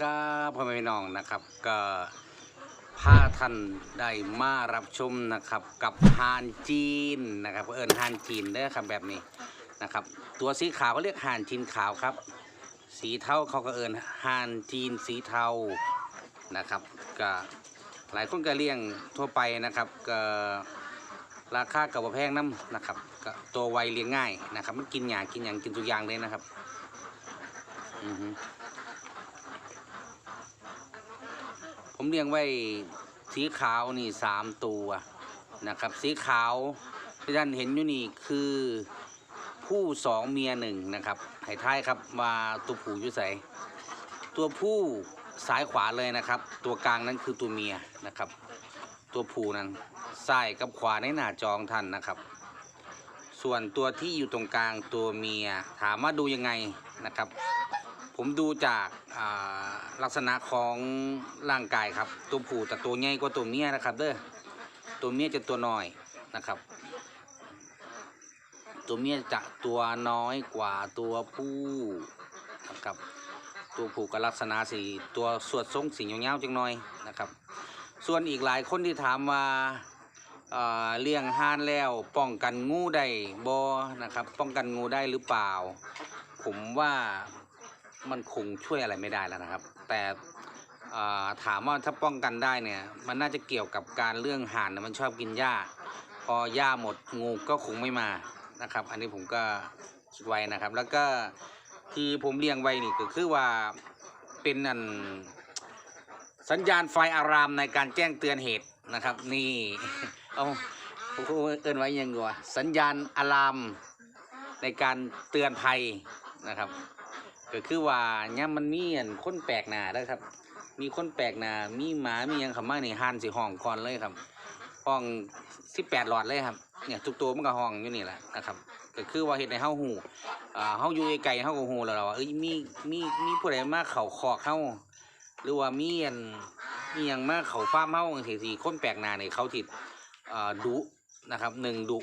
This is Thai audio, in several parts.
ก็พ่อแม่น้องนะครับก็พาท่านได้มารับชมนะครับ กับฮานจีนนะครับเอิญฮานจีนเด้อครับแบบนี้นะครับ ตัวสีขาวก็เรียกฮานจีนขาวครับ สีเทาเขาก็เอิญฮานจีนสีเทานะครับก็หลายคนก็เลี้ยงทั่วไปนะครับก็ราคากับว่าแพงน้ำนะครับก็ตัวไวเลี้ยงง่ายนะครับ มันกินหยากินอย่างกินทุกอย่างเลยนะครับอือฮึ ผมเลี้ยงไว้สีขาวนี่สามตัวนะครับ สีขาวที่ท่านเห็นอยู่นี่คือผู้สองเมียหนึ่งนะครับให้ท้ายครับว่าตัวผู้อยู่ใสตัวผู้ซ้ายขวาเลยนะครับ ตัวกลางนั้นคือตัวเมียนะครับ ตัวผู้นั้นซ้ายกับขวาในหน้าจองท่านนะครับ ส่วนตัวที่อยู่ตรงกลางตัวเมียถามว่าดูยังไงนะครับ ผมดูจากลักษณะของร่างกายครับ ตัวผู้แต่ตัวใหญ่กว่าตัวเมียนะครับ เด้อตัวเมียจะตัวน้อยนะครับ ตัวเมียจะตัวน้อยกว่าตัวผู้นะครับตัวผู้ก็ลักษณะสีตัวสวดทรงสีเงาๆจังหน่อยนะครับ ส่วนอีกหลายคนที่ถามว่าเลี้ยงห่านแล้วป้องกันงูได้บ่นะครับ ป้องกันงูได้หรือเปล่า ผมว่า มันคงช่วยอะไรไม่ได้แล้วนะครับ แต่ถามว่าถ้าป้องกันได้เนี่ย มันน่าจะเกี่ยวกับการเรื่องห่านนะมันชอบกินหญ้า พอหญ้าหมดงูก็คงไม่มานะครับ อันนี้ผมก็คิดไว้นะครับ แล้วก็ที่ผมเลี้ยงไว้นี่ก็คือว่าเป็นอันสัญญาณไฟอารามในการแจ้งเตือนเหตุนะครับ นี่เอาเอินไว้ยังไงวะสัญญาณอะลามในการเตือนภัยนะครับ ก็คือว่าเนี่ยมันมีอันคนแปลกหน้าเด้ครับ มีคนแปลกหน้ามีหมามีหยังเข้ามาในห้านสิห้องก่อนเลยครับห้องสิบแปดหลอดเลยครับเนี่ยทุกตัวมันก็ห้องอยู่นี่แหละนะครับก็คือว่าเห็ดในเฮาหูอ่าเฮาอยู่ไกลๆเฮาก็หูแล้วล่ะว่าเอ้ยมีมีมีผู้ใดมาเข้าคอกเฮาหรือว่ามีอันมีหยังมาเข้าฟ้าร์มเฮาจังซี่สิคนแปลกหน้านี่เขาสิดอ่าดุนะครับหนึ่งดุ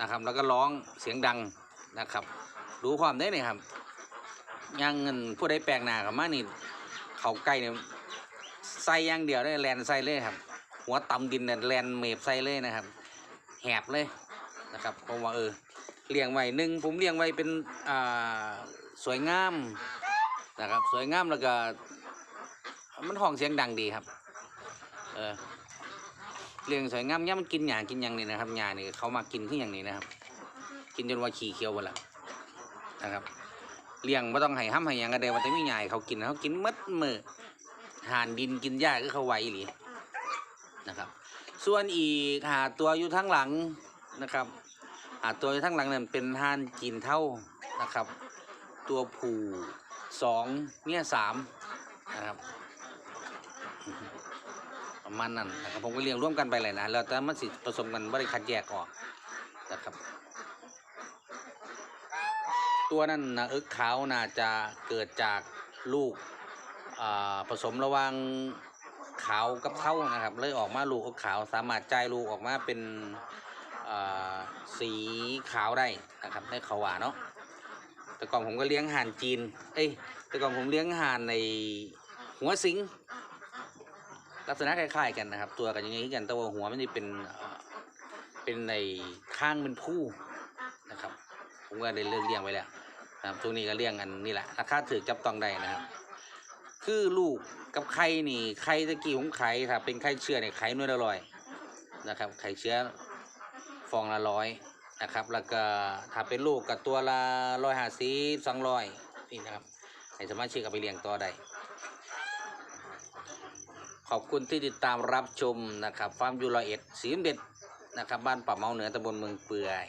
นะครับ แล้วก็ร้องเสียงดังนะครับดูความได้เนี่ยครับ ยังเงินผู้ใดแปลกหน้าเข้ามานี่ เขาใกล้เนี่ยใส่ย่างเดียวได้แลนใส่เลยครับ หัวต่ำดินเนี่ยแลนเมฟใส่เลยนะครับ แหบเลยนะครับเพราะว่าเออเลี้ยงไว้หนึ่งผมเลี้ยงไว้เป็นอ่าสวยงามนะครับ สวยงามแล้วก็ มันห้องเสียงดังดีครับ เออเลี้ยงสวยงามย่ามันกินหญ้ากินหยังนี่นะครับหญ้านี่เขามากินที่อย่างนี้นะครับ กินจนว่าขี้เคี้ยวหมดละนะครับ เลี้ยงไม่ต้องให้ห้ำให้หยังกันเดียวมันจะมีหญ้าให้เขากินเขากินมัดมือหานดินกินหญ้าก็เขาไหวอีหลีนะครับ ส่วนอีกหาตัวอยู่ทั้งหลังนะครับหาตัวอยู่ทั้งหลังนั่นเป็นห่านจีนเท่านะครับ ตัวผูสองเนี่ยสามนะครับประมาณนั้นนะครับผมก็เลี้ยงร่วมกันไปเลยนะแล้วแต่มันสิผสมกันบริคัดแยกออกนะครับ ตัวนั้นนะเอิกขาวน่าจะเกิดจากลูกผสมระหว่างขาวกับเท่านะครับ เลยออกมาลูกขาวสามารถจ่ายลูกออกมาเป็นสีขาวได้นะครับในเขาว่านเนาะแต่ก่อนผมก็เลี้ยงห่านจีน เอ้ยแต่ก่อนผมเลี้ยงห่านในหัวสิงลักษณะคล้ายๆกันนะครับ ตัวกันอยังไงกันแต่ว่าหัวมันจะเป็นเป็นในข้างเป็นผู้ ผมก็ได้เลิกเลี้ยงไว้แล้วนะครับช่วงนี้ก็เลี้ยงกันนี่แหละราคาถือจับต้องได้นะครับ คือลูกกับไข่นี่ไข่ตะกี้ผมไข่ถ้าเป็นไข่เชื้อเนี่ยไข่น่วยละร้อยนะครับไข่เชื้อฟองละร้อยนะครับ แล้วก็ถ้าเป็นลูกกับตัวละร้อยห้าสิบสองร้อยนี่นะครับให้สามารถเชื่อกับไปเลี้ยงต่อได้ขอบคุณที่ติดตามรับชมนะครับฟาร์มยูโรเอ็ดสีเด็ดนะครับ บ้านป่าเมาเหนือตำบลเมืองเปื่อย